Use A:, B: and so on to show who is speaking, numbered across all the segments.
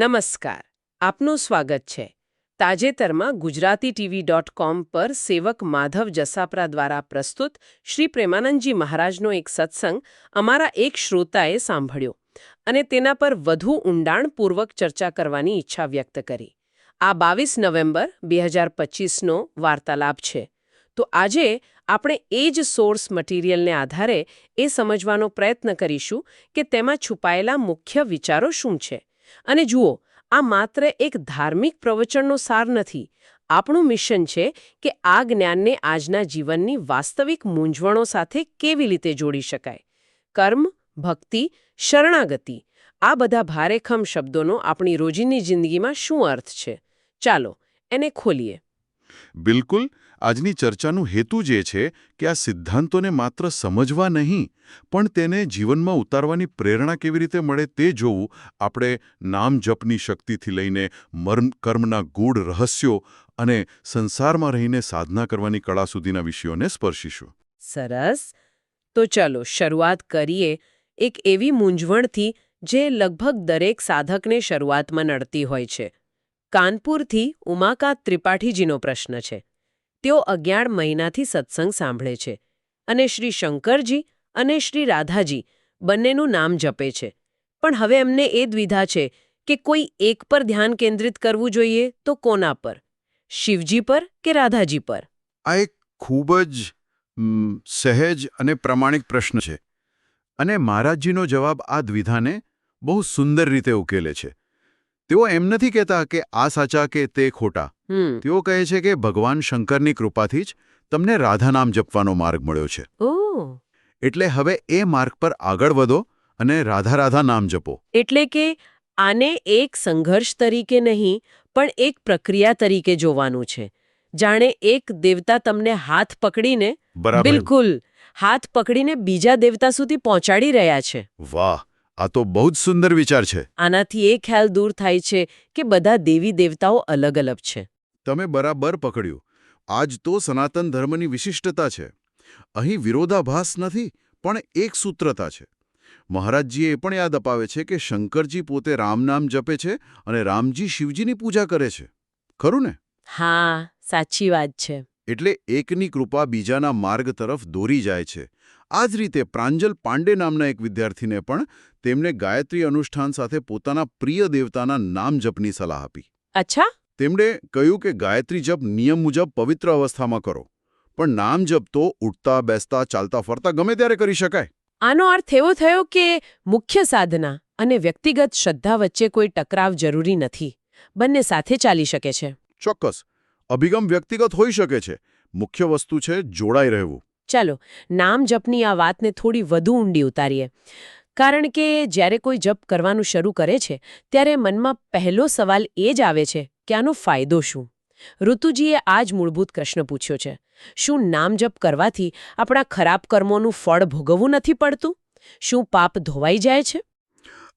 A: નમસ્કાર, આપનું સ્વાગત છે. તાજેતરમાં ગુજરાતી ટીવી ડોટ કોમ પર સેવક માધવ જસાપરા દ્વારા પ્રસ્તુત શ્રી પ્રેમાનંદજી મહારાજનો એક સત્સંગ અમારા એક શ્રોતાએ સાંભળ્યો અને તેના પર વધુ ઊંડાણપૂર્વક ચર્ચા કરવાની ઈચ્છા વ્યક્ત કરી. આ બાવીસ નવેમ્બર બે હજાર પચીસનો વાર્તાલાપ છે. તો આજે આપણે એ જ સોર્સ મટીરિયલને આધારે એ સમજવાનો પ્રયત્ન કરીશું કે તેમાં છુપાયેલા મુખ્ય વિચારો શું છે? અને જુઓ, આ માત્ર એક ધાર્મિક પ્રવચનનો સાર નથી. આપણું મિશન છે કે આ જ્ઞાનને આજના જીવનની વાસ્તવિક મૂંઝવણો સાથે કેવી રીતે જોડી શકાય. કર્મ, ભક્તિ, શરણાગતિ, આ બધા ભારેખમ શબ્દોનો આપણી રોજીની જિંદગીમાં શું અર્થ છે? ચાલો, એને ખોલીએ.
B: બિલકુલ આજની ચર્ચાનું હેતુ જ છે કે આ સિદ્ધાંતોને માત્ર સમજવા નહીં, પણ તેને જીવનમાં ઉતારવાની પ્રેરણા કેવી રીતે મળે તે જોવું આપણે નામ જપની શક્તિથી લઈને મર્મ, કર્મના ગૂઢ રહસ્યો અને સંસારમાં રહીને સાધના કરવાની કળા સુધીના વિષયોને સ્પર્શીશું.
A: સરસ. તો ચાલો શરૂઆત કરીએ એક એવી મૂંઝવણથી જે લગભગ દરેક સાધકને શરૂઆતમાં નડતી હોય છે. કાનપુરથી ઉમાકાંત ત્રિપાઠીજીનો પ્રશ્ન છે. તેઓ અગિયાર મહિનાથી સત્સંગ સાંભળે છે અને શ્રી શંકરજી અને શ્રી રાધાજી બંનેનું નામ જપે છે. પણ હવે એમને એ દ્વિધા છે કે કોઈ એક પર ધ્યાન કેન્દ્રિત કરવું જોઈએ તો કોના પર? શિવજી પર કે રાધાજી પર?
B: આ એક ખૂબ જ સહેજ અને પ્રમાણિક પ્રશ્ન છે અને મહારાજજીનો જવાબ આ દ્વિધાને બહુ સુંદર રીતે ઉકેલે છે. તેઓ એમ નથી કહેતા કે આ સાચા કે તે ખોટા. તેઓ કહે છે કે ભગવાન શંકરની કૃપાથી જ તમને રાધા નામ જપવાનો માર્ગ મળ્યો છે. એટલે હવે એ માર્ગ પર આગળ વધો અને રાધા રાધા નામ જપો.
A: એટલે કે આને એક સંઘર્ષ તરીકે નહીં પણ એક પ્રક્રિયા તરીકે જોવાનું છે. જાણે એક દેવતા તમને હાથ પકડીને બિલકુલ હાથ પકડીને બીજા દેવતા સુધી પહોંચાડી રહ્યા છે.
B: વાહ. આ તો બહુ જ સુંદર વિચાર છે.
A: આનાથી એ ખ્યાલ દૂર થાય છે કે બધા દેવી દેવતાઓ અલગ અલગ છે.
B: તમે બરાબર પકડ્યું. આજ તો સનાતન ધર્મની વિશિષ્ટતા છે. અહીં વિરોધાભાસ નથી પણ એક સૂત્રતા છે. મહારાજજીએ એ પણ યાદ અપાવે છે કે શંકરજી પોતે રામ નામ જપે છે અને રામજી શિવજીની પૂજા કરે છે. ખરું ને?
A: હા સાચી વાત છે.
B: એટલે એકની કૃપા બીજાના માર્ગ તરફ દોરી જાય છે. આ જ રીતે પ્રાંજલ પાંડે નામના એક વિદ્યાર્થીને પણ તેમને ગાયત્રી અનુષ્ઠાન સાથે પોતાના પ્રિય દેવતાના નામ જપની સલાહ આપી.
A: અચ્છા.
B: તેમણે કહ્યું કે ગાયત્રી જપ નિયમ મુજબ પવિત્ર અવસ્થામાં કરો પણ નામ જપ તો ઉઠતા બેસતા ચાલતા ફરતા ગમે ત્યારે કરી શકાય.
A: આનો અર્થ એવો થયો કે મુખ્ય સાધના અને વ્યક્તિગત શ્રદ્ધા વચ્ચે કોઈ ટકરાવ જરૂરી નથી. બંને સાથે ચાલી શકે છે.
B: ચોક્કસ. અભિગમ વ્યક્તિગત હોઈ શકે છે. મુખ્ય વસ્તુ છે જોડાઈ રહેવું.
A: ચાલો, નામ જપની આ વાતને થોડી વધુ ઊંડી ઉતારીએ. કારણ કે જ્યારે કોઈ જપ કરવાનું શરૂ કરે છે, ત્યારે મનમાં પહેલો સવાલ એ જ આવે છે કે આનો ફાયદો શું? ઋતુજીએ આ જ મૂળભૂત પ્રશ્ન પૂછ્યો છે. શું નામ જપ કરવાથી આપણા ખરાબ કર્મોનું ફળ ભોગવવું નથી પડતું? શું પાપ ધોવાઈ જાય છે?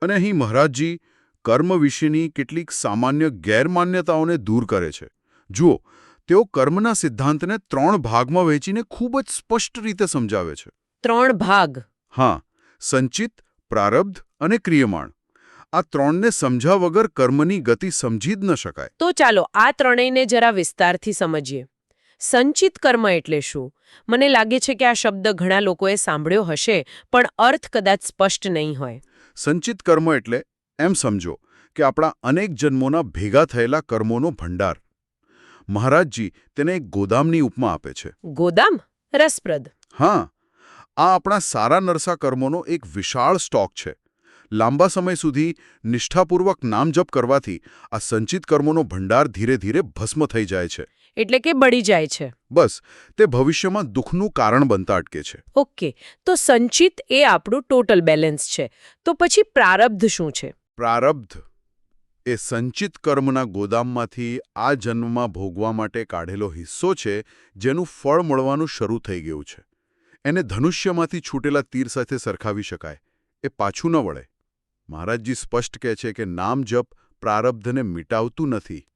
B: અને અહીં મહારાજજી કર્મ વિશેની કેટલીક સામાન્ય ગેરમાન્યતાઓને દૂર કરે છે. જુઓ તેઓ કર્મના સિદ્ધાંતને ત્રણ ભાગમાં વહેંચીને ખૂબ જ સ્પષ્ટ રીતે સમજાવે છે.
A: ત્રણ ભાગ.
B: હા સંચિત પ્રારબ્ધ અને ક્રિયમાણ. આ ત્રણને સમજ્યા વગર કર્મની ગતિ સમજી જ ન શકાય.
A: તો ચાલો આ ત્રણેયને જરા વિસ્તારથી સમજીએ. સંચિત કર્મ એટલે શું? મને લાગે છે કે આ શબ્દ ઘણા લોકોએ સાંભળ્યો હશે પણ અર્થ કદાચ સ્પષ્ટ નહીં હોય.
B: સંચિત કર્મ એટલે એમ સમજો કે આપણા અનેક જન્મોના ભેગા થયેલા કર્મોનો ભંડાર. મહારાજજી તેને એક ગોદામની ઉપમા આપે છે.
A: ગોદામ? રસપ્રદ.
B: હા આ આપણા સારા નરસા કર્મોનો એક વિશાળ સ્ટોક છે. લાંબા સમય સુધી નિષ્ઠાપૂર્વક નામ જપ કરવાથી આ સંચિત કર્મોનો ભંડાર ધીરે ધીરે ભસ્મ થઈ જાય છે.
A: એટલે કે બળી જાય છે.
B: બસ તે ભવિષ્યમાં દુઃખનું કારણ બનતા અટકે છે.
A: ઓકે તો સંચિત એ આપણું ટોટલ બેલેન્સ છે. તો પછી પ્રારબ્ધ શું છે?
B: પ્રારબ્ધ? એ સંચિત કર્મના ગોદામમાંથી આ જન્મમાં ભોગવા માટે કાઢેલો હિસ્સો છે જેનું ફળ મળવાનું શરૂ થઈ ગયું છે. એને ધનુષ્યમાંથી છૂટેલા તીર સાથે સરખાવી શકાય. એ પાછું ન વળે. મહારાજજી સ્પષ્ટ કહે છે કે નામ જપ પ્રારબ્ધને મિટાવતું નથી.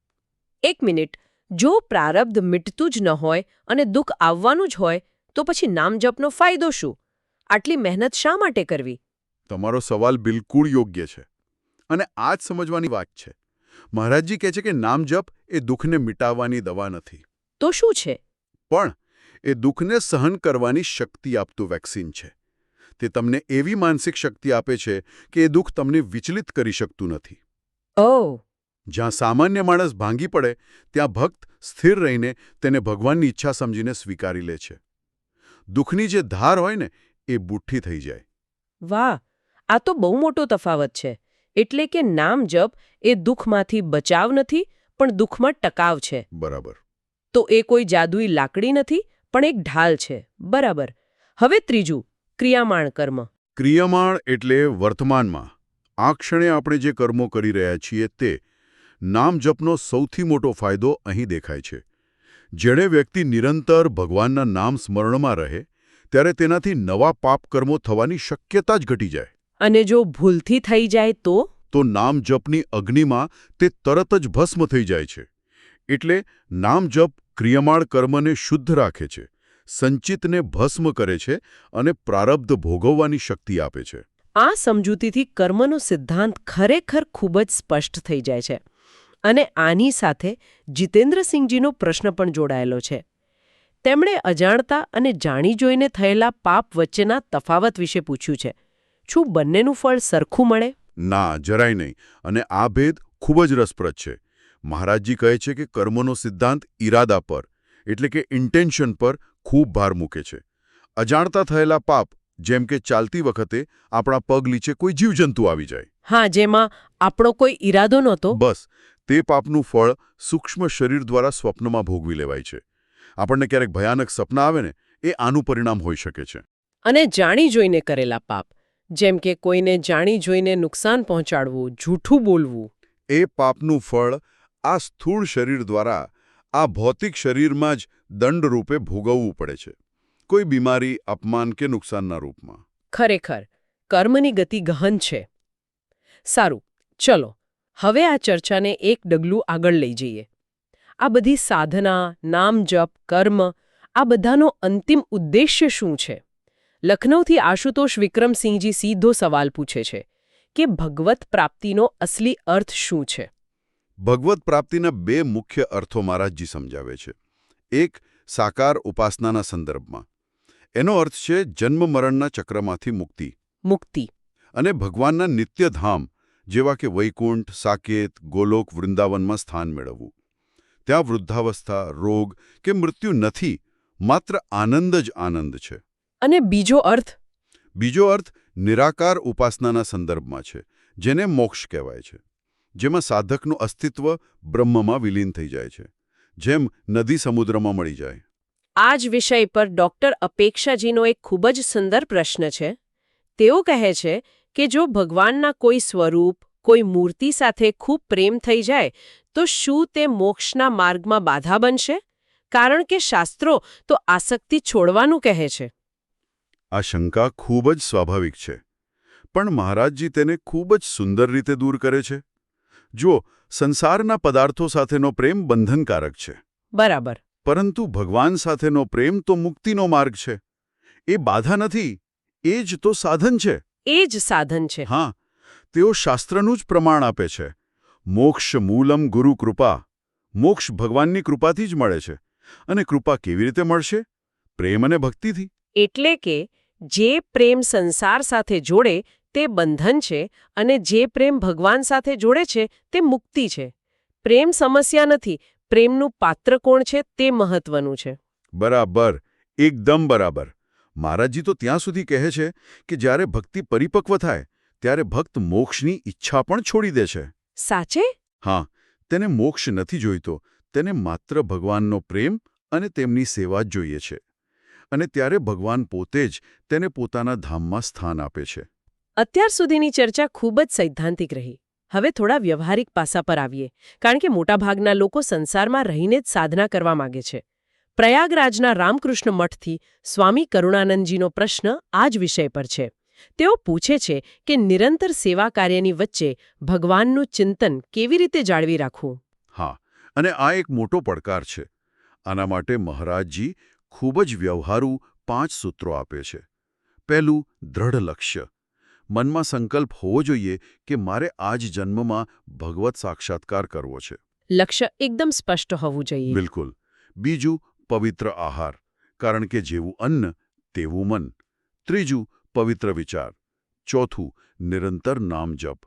A: એક મિનિટ. જો પ્રારબ્ધ મિટતું જ ન હોય અને દુઃખ આવવાનું જ હોય તો પછી નામ જપનો ફાયદો શું? આટલી મહેનત શા માટે કરવી?
B: તમારો સવાલ બિલકુલ યોગ્ય છે. અને આ જ સમજવાની વાત છે. મહારાજજી કહે છે કે નામ જપ એ દુઃખને મિટાવવાની દવા નથી.
A: તો શું છે?
B: પણ એ દુઃખને સહન કરવાની શક્તિ આપતું વેક્સિન છે. તે તમને એવી માનસિક શક્તિ આપે છે કે એ દુઃખ તમને વિચલિત કરી શકતું નથી.
A: ઓ
B: જ્યાં સામાન્ય માણસ ભાંગી પડે ત્યાં ભક્ત સ્થિર રહીને તેને ભગવાનની ઈચ્છા સમજીને સ્વીકારી લે છે. દુઃખની જે ધાર હોય ને એ બુઠ્ઠી થઈ જાય.
A: વાહ! આ તો બહુ મોટો તફાવત છે. એટલે કે નામ જપ એ દુઃખમાંથી બચાવ નથી પણ દુઃખમાં ટકાવ છે.
B: બરાબર.
A: તો એ કોઈ જાદુઈ લાકડી નથી પણ એક ઢાલ છે. બરાબર. હવે ત્રીજું ક્રિયામાણ કર્મ.
B: ક્રિયમાણ એટલે વર્તમાનમાં. આ ક્ષણે આપણે જે કર્મો કરી રહ્યા છીએ તે નામ જપનો સૌથી મોટો ફાયદો અહીં દેખાય છે. જેણે વ્યક્તિ નિરંતર ભગવાનના નામ સ્મરણમાં રહે ત્યારે તેનાથી નવા પાપ કર્મો થવાની શક્યતા જ ઘટી જાય.
A: અને જો ભૂલથી થઈ જાય તો?
B: તો નામ જપની અગ્નિમાં તે તરત જ ભસ્મ થઈ જાય છે. એટલે નામ જપ ક્રિયમાળ કર્મને શુદ્ધ રાખે છે સંચિતને ભસ્મ કરે છે અને પ્રારબ્ધ ભોગવવાની શક્તિ આપે છે.
A: આ સમજૂતીથી કર્મનો સિદ્ધાંત ખરેખર ખૂબ જ સ્પષ્ટ થઈ જાય છે. અને આની સાથે જીતેન્દ્રસિંહજીનો પ્રશ્ન પણ જોડાયેલો છે. તેમણે અજાણતા અને જાણી જોઈને થયેલા પાપ વચ્ચેના તફાવત વિશે પૂછ્યું છે. શું બંનેનું ફળ સરખું મળે?
B: ના જરાય નહીં. અને આ ભેદ ખૂબ જ રસપ્રદ છે. મહારાજજી કહે છે કે કર્મનો સિદ્ધાંત ઈરાદા પર એટલે કે ઇન્ટેન્શન પર ખૂબ ભાર મૂકે છે. અજાણતા થયેલા પાપ જેમ કે ચાલતી વખતે આપણા પગ નીચે કોઈ જીવજંતુ આવી જાય.
A: હા જેમાં આપણો કોઈ ઈરાદો નહોતો?
B: બસ તે પાપનું ફળ સૂક્ષ્મ શરીર દ્વારા સ્વપ્નમાં ભોગવી લેવાય છે. આપણને ક્યારેક ભયાનક સપના આવે ને એ આનું પરિણામ હોઈ શકે છે.
A: અને જાણી જોઈને કરેલા પાપ. જેમ કે કોઈને જાણી જોઈને નુકસાન પહોંચાડવું જૂઠું બોલવું.
B: એ પાપનું ફળ આ સ્થૂળ શરીર દ્વારા આ ભૌતિક શરીરમાં જ દંડ રૂપે ભોગવવું પડે છે. કોઈ બીમારી અપમાન કે નુકસાનના રૂપમાં.
A: ખરેખર કર્મની ગતિ ગહન છે. સારું ચલો હવે આ ચર્ચાને એક ડગલું આગળ લઈ જઈએ. આ બધી સાધના નામ જપ કર્મ આ બધાનો અંતિમ ઉદ્દેશ્ય શું છે? લખનૌથી આશુતોષ વિક્રમસિંહજી સીધો સવાલ પૂછે છે કે ભગવત પ્રાપ્તિનો અસલી અર્થ શું છે?
B: ભગવત પ્રાપ્તિના બે મુખ્ય અર્થો મહારાજજી સમજાવે છે. એક સાકાર ઉપાસનાના સંદર્ભમાં. એનો અર્થ છે જન્મ મરણના ચક્રમાંથી મુક્તિ.
A: મુક્તિ.
B: અને ભગવાનના નિત્યધામ જેવા કે વૈકુંઠ સાકેત ગોલોક વૃંદાવનમાં સ્થાન મેળવવું. ત્યાં વૃદ્ધાવસ્થા રોગ કે મૃત્યુ નથી માત્ર આનંદ જ આનંદ છે.
A: અને બીજો અર્થ?
B: બીજો અર્થ નિરાકાર ઉપાસનાના સંદર્ભમાં છે જેને મોક્ષ કહેવાય છે જેમાં સાધકનું અસ્તિત્વ બ્રહ્મમાં વિલીન થઈ જાય છે જેમ નદી સમુદ્રમાં મળી જાય.
A: આ જ વિષય પર ડોક્ટર અપેક્ષાજીનો એક ખૂબ જ સુંદર પ્રશ્ન છે. તેઓ કહે છે કે જો ભગવાનના કોઈ સ્વરૂપ કોઈ મૂર્તિ સાથે ખૂબ પ્રેમ થઈ જાય તો શું તે મોક્ષના માર્ગમાં બાધા બનશે? કારણ કે શાસ્ત્રો તો આસક્તિ છોડવાનું કહે છે.
B: આ શંકા ખૂબ જ સ્વાભાવિક છે. પણ મહારાજજી તેને ખૂબ જ સુંદર રીતે દૂર કરે છે. જો સંસારના પદાર્થો સાથેનો પ્રેમ બંધનકારક છે.
A: બરાબર.
B: પરંતુ ભગવાન સાથેનો પ્રેમ તો મુક્તિનો માર્ગ છે. એ બાધા નથી એ જ તો સાધન છે.
A: એ જ સાધન છે.
B: હા તેઓ શાસ્ત્રનું જ પ્રમાણ આપે છે. મોક્ષ મૂલમ ગુરુ કૃપા. મોક્ષ ભગવાનની કૃપાથી જ મળે છે. અને કૃપા કેવી રીતે મળશે? પ્રેમ અને ભક્તિથી.
A: એટલે કે જે પ્રેમ સંસાર સાથે જોડે તે બંધન છે અને જે પ્રેમ ભગવાન સાથે જોડે છે તે મુક્તિ છે. પ્રેમ સમસ્યા નથી પ્રેમનું પાત્ર કોણ છે તે મહત્વનું છે.
B: બરાબર એકદમ બરાબર. મહારાજજી તો ત્યાં સુધી કહે છે કે જ્યારે ભક્તિ પરિપક્વ થાય ત્યારે ભક્ત મોક્ષની ઈચ્છા પણ છોડી દે છે.
A: સાચે?
B: હા તેને મોક્ષ નથી જોઈતો તેને માત્ર ભગવાનનો પ્રેમ અને તેમની સેવા જ જોઈએ છે. અને ત્યારે ભગવાન પોતે જ તેને પોતાના ધામમાં સ્થાન આપે છે.
A: અત્યાર સુધીની ચર્ચા ખૂબ જ સૈદ્ધાંતિક રહી. હવે થોડા વ્યવહારિક પાસા પર આવીએ કારણ કે મોટાભાગના લોકો સંસારમાં રહીને જ સાધના કરવા માંગે છે. પ્રયાગરાજના રામકૃષ્ણ મઠથી સ્વામી કરુણાનંદજીનો પ્રશ્ન આ જ વિષય પર છે. તેઓ પૂછે છે કે નિરંતર સેવા કાર્યની વચ્ચે ભગવાનનું ચિંતન કેવી રીતે જાળવી રાખવું?
B: હા અને આ એક મોટો પડકાર છે. આના માટે મહારાજજી ખૂબ જ વ્યવહારુ પાંચ સૂત્રો આપે છે. પહેલું દ્રઢ લક્ષ્ય. મનમાં સંકલ્પ હોવો જોઈએ કે મારે આ જ જન્મમાં ભગવત સાક્ષાત્કાર કરવો છે.
A: લક્ષ્ય એકદમ સ્પષ્ટ હોવું જોઈએ.
B: બિલકુલ. બીજું પવિત્ર આહાર કારણ કે જેવું અન્ન તેવું મન. ત્રીજું પવિત્ર વિચાર. ચોથું નિરંતર નામ જપ.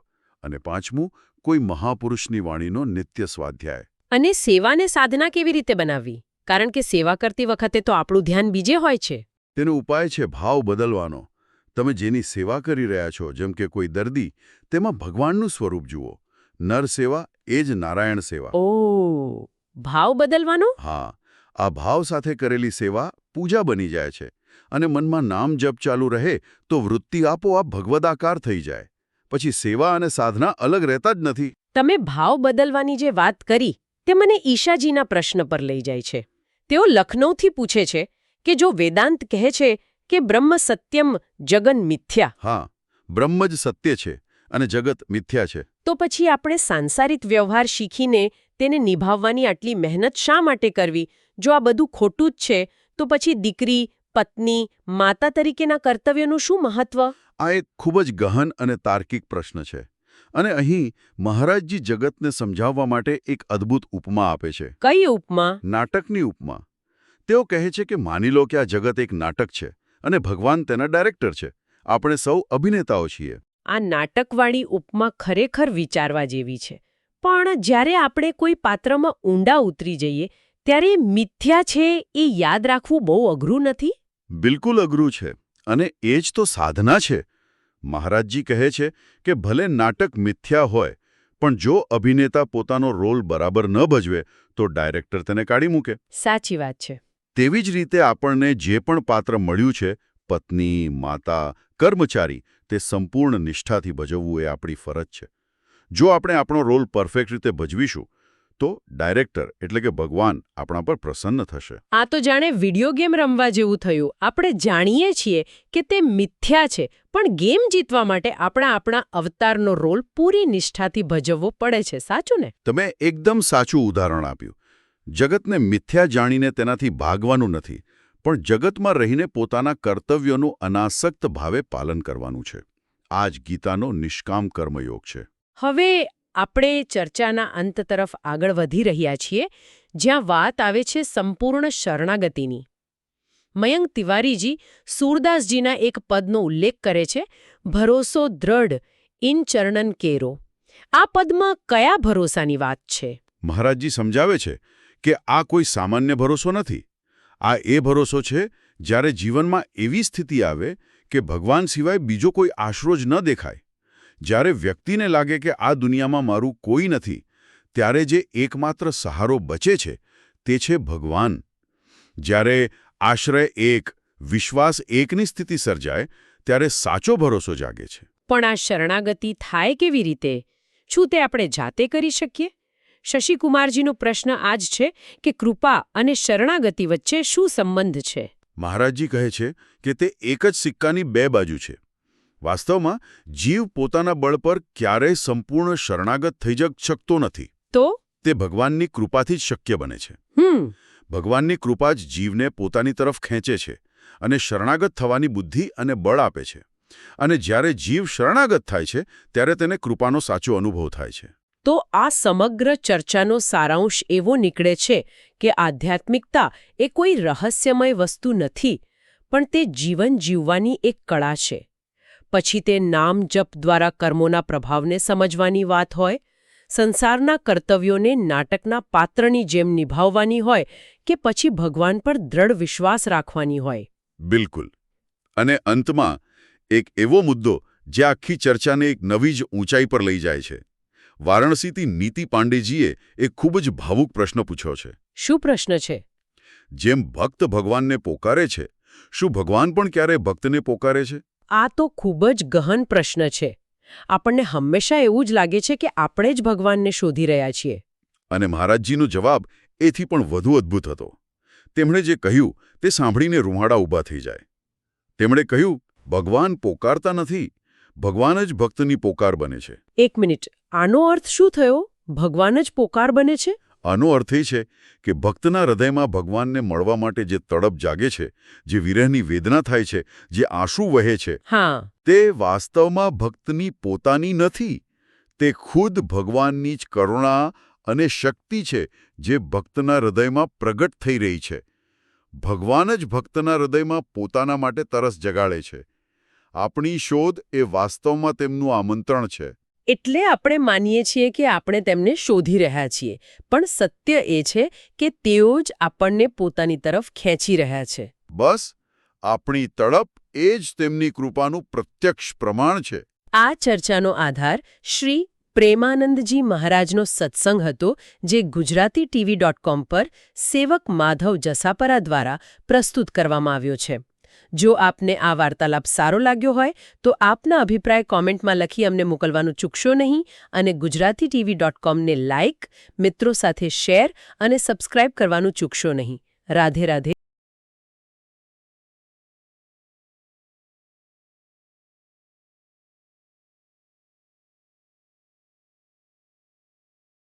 B: અને પાંચમું કોઈ મહાપુરુષની વાણીનો નિત્ય સ્વાધ્યાય.
A: અને સેવાને સાધના કેવી રીતે બનાવવી? કારણ કે સેવા કરતી વખતે તો આપણું ધ્યાન બીજે હોય છે.
B: તેનો ઉપાય છે ભાવ બદલવાનો. તમે જેની સેવા કરી રહ્યા છો જેમ કે કોઈ દર્દી તેમાં ભગવાનનું સ્વરૂપ જુઓ. નર સેવા એ જ નારાયણ સેવા.
A: ઓ ભાવ બદલવાનો?
B: હા આ ભાવ સાથે કરેલી સેવા પૂજા બની જાય છે. અને મનમાં નામ જપ ચાલુ રહે તો વૃત્તિ આપોઆપ ભગવદાકાર થઈ જાય. પછી સેવા અને સાધના અલગ રહેતા જ નથી.
A: તમે ભાવ બદલવાની જે વાત કરી તે મને ઈશાજીના પ્રશ્ન પર લઈ જાય છે. તેઓ લખનૌથી પૂછે છે કે જો વેદાંત કહે છે કે બ્રહ્મ સત્યમ જગન મિથ્યા.
B: હા બ્રહ્મ જ સત્ય છે અને જગત મિથ્યા છે.
A: તો પછી આપણે સાંસારિક વ્યવહાર શીખીને તેને નિભાવવાની આટલી મહેનત શા માટે કરવી? જો આ બધું ખોટું જ છે તો પછી દીકરી પત્ની માતા તરીકેના કર્તવ્યનું શું મહત્વ?
B: આ એક ખૂબ જ ગહન અને તાર્કિક પ્રશ્ન છે. અને અહીં મહારાજજી જગતને સમજાવવા માટે એક અદ્ભુત ઉપમા આપે છે.
A: કઈ ઉપમા?
B: નાટકની ઉપમા. તેઓ કહે છે કે માની લો કે આ જગત એક નાટક છે અને ભગવાન તેના ડાયરેક્ટર છે. આપણે સૌ અભિનેતાઓ છીએ.
A: આ નાટકવાળી ઉપમા ખરેખર વિચારવા જેવી છે. પણ જ્યારે આપણે કોઈ પાત્રમાં ઊંડા ઉતરી જઈએ ત્યારે મિથ્યા છે એ યાદ રાખવું બહુ અઘરું નથી?
B: બિલકુલ અઘરું છે અને એ જ તો સાધના છે. મહારાજજી કહે છે કે ભલે નાટક મિથ્યા હોય પણ જો અભિનેતા પોતાનો રોલ બરાબર ન ભજવે તો ડાયરેક્ટર તેને કાઢી મૂકે.
A: સાચી વાત છે.
B: તેવી જ રીતે આપણને જે પણ પાત્ર મળ્યું છે પત્ની માતા કર્મચારી તે સંપૂર્ણ નિષ્ઠાથી ભજવવું એ આપણી ફરજ છે. જો આપણે આપણો રોલ પરફેક્ટ રીતે ભજવીશું તો ડાયરેક્ટર એટલે કે ભગવાન આપણા પર પ્રસન્ન થશે.
A: આ તો જાણે વિડિયો ગેમ રમવા જેવું થયું. આપણે જાણીએ છીએ કે તે મિથ્યા છે પણ ગેમ જીતવા માટે આપણે આપણા અવતારનો રોલ પૂરી નિષ્ઠાથી ભજવવો પડે છે. સાચું ને?
B: તમે એકદમ સાચું ઉદાહરણ આપ્યું. જગતને મિથ્યા જાણીને તેનાથી ભાગવાનું નથી પણ જગતમાં રહીને પોતાના કર્તવ્યોનું અનાસક્ત ભાવે પાલન કરવાનું છે. આ જ ગીતાનો નિષ્કામ કર્મયોગ છે.
A: હવે આપણે ચર્ચાના અંત તરફ આગળ વધી રહ્યા છીએ, જ્યાં વાત આવે છે સંપૂર્ણ શરણાગતિની. મયંક તિવારીજી સૂરદાસજીના એક પદનો ઉલ્લેખ કરે છે, ભરોસો દ્રઢ ઇન ચરણન કેરો. આ પદમાં કયા ભરોસાની વાત છે?
B: મહારાજજી સમજાવે છે કે આ કોઈ સામાન્ય ભરોસો નથી. આ એ ભરોસો છે જ્યારે જીવનમાં એવી સ્થિતિ આવે કે ભગવાન સિવાય બીજો કોઈ આશરો જ ન દેખાય. જ્યારે વ્યક્તિને લાગે કે આ દુનિયામાં મારું કોઈ નથી ત્યારે જે એકમાત્ર સહારો બચે છે તે છે ભગવાન. જ્યારે આશ્રય એક વિશ્વાસ એકની સ્થિતિ સર્જાય ત્યારે સાચો ભરોસો જાગે છે.
A: પણ આ શરણાગતિ થાય કેવી રીતે? શું તે આપણે જાતે કરી શકીએ? શશિકુમારજીનો પ્રશ્ન આ જ છે કે કૃપા અને શરણાગતિ વચ્ચે શું સંબંધ છે?
B: મહારાજજી કહે છે કે તે એક જ સિક્કાની બે બાજુ છે. વાસ્તવમાં જીવ પોતાના બળ પર ક્યારેય સંપૂર્ણ શરણાગત થઈ જ શકતો નથી.
A: તો?
B: તે ભગવાનની કૃપાથી જ શક્ય બને છે.
A: હમ.
B: ભગવાનની કૃપા જ જીવને પોતાની તરફ ખેંચે છે અને શરણાગત થવાની બુદ્ધિ અને બળ આપે છે. અને જ્યારે જીવ શરણાગત થાય છે ત્યારે તેને કૃપાનો સાચો અનુભવ થાય છે.
A: તો આ સમગ્ર ચર્ચાનો સારાંશ એવો નીકળે છે કે આધ્યાત્મિકતા એ કોઈ રહસ્યમય વસ્તુ નથી પણ તે જીવન જીવવાની એક કળા છે. પછી તે નામ જપ દ્વારા કર્મોના પ્રભાવને સમજવાની વાત હોય સંસારના કર્તવ્યોને નાટકના પાત્રની જેમ નિભાવવાની હોય કે પછી ભગવાન પર દ્રઢ વિશ્વાસ રાખવાની હોય.
B: બિલકુલ. અને અંતમાં એક એવો મુદ્દો જે આખી ચર્ચાને એક નવી જ ઊંચાઈ પર લઈ જાય છે. વારાણસીથી નીતિ પાંડેજીએ એક ખૂબ જ ભાવુક પ્રશ્ન પૂછ્યો છે.
A: શું પ્રશ્ન છે?
B: જેમ ભક્ત ભગવાનને પોકારે છે શું ભગવાન પણ ક્યારેય ભક્તને પોકારે છે?
A: આ તો ખૂબ જ ગહન પ્રશ્ન છે. આપણને હંમેશા એવું જ લાગે છે કે આપણે જ ભગવાનને શોધી રહ્યા છીએ.
B: અને મહારાજજીનો જવાબ એથી પણ વધુ અદ્ભુત હતો. તેમણે જે કહ્યું તે સાંભળીને રૂંવાડા ઊભા થઈ જાય. તેમણે કહ્યું ભગવાન પોકારતા નથી ભગવાન જ ભક્તની પોકાર બને છે.
A: એક મિનિટ આનો અર્થ શું થયો? ભગવાન જ પોકાર બને છે?
B: આનો અર્થ એ છે કે ભક્તના હૃદયમાં ભગવાનને મળવા માટે જે તડપ જાગે છે જે વિરહની વેદના થાય છે જે આંસુ વહે છે તે વાસ્તવમાં ભક્તની પોતાની નથી. તે ખુદ ભગવાનની જ કરુણા અને શક્તિ છે જે ભક્તના હૃદયમાં પ્રગટ થઈ રહી છે. ભગવાન જ ભક્તના હૃદયમાં પોતાના માટે તરસ જગાડે છે. આપણી શોધ એ વાસ્તવમાં તેમનું આમંત્રણ છે.
A: એટલે આપણે માનીએ છીએ કે આપણે તેમને શોધી રહ્યા છીએ. પણ સત્ય એ છે કે તેઓ જ આપણને પોતાની તરફ ખેંચી રહ્યા છે.
B: બસ આપણી તડપ એ જ તેમની કૃપાનું પ્રત્યક્ષ પ્રમાણ છે.
A: આ ચર્ચાનો આધાર શ્રી પ્રેમાનંદજી મહારાજનો સત્સંગ હતો જે ગુજરાતી ટીવી ડોટ કોમ પર સેવક માધવ જસાપરા દ્વારા પ્રસ્તુત કરવામાં આવ્યો છે. જો આપને આ વાર્તાલાપ સારો લાગ્યો હોય, તો આપના અભિપ્રાય કોમેન્ટમાં લખી અમને મોકલવાનું ચૂકશો નહીં અને ગુજરાતી ટીવી ડોટ કોમને લાઇક મિત્રો સાથે શેર અને સબસ્ક્રાઇબ કરવાનું ચૂકશો નહીં. રાધે રાધે.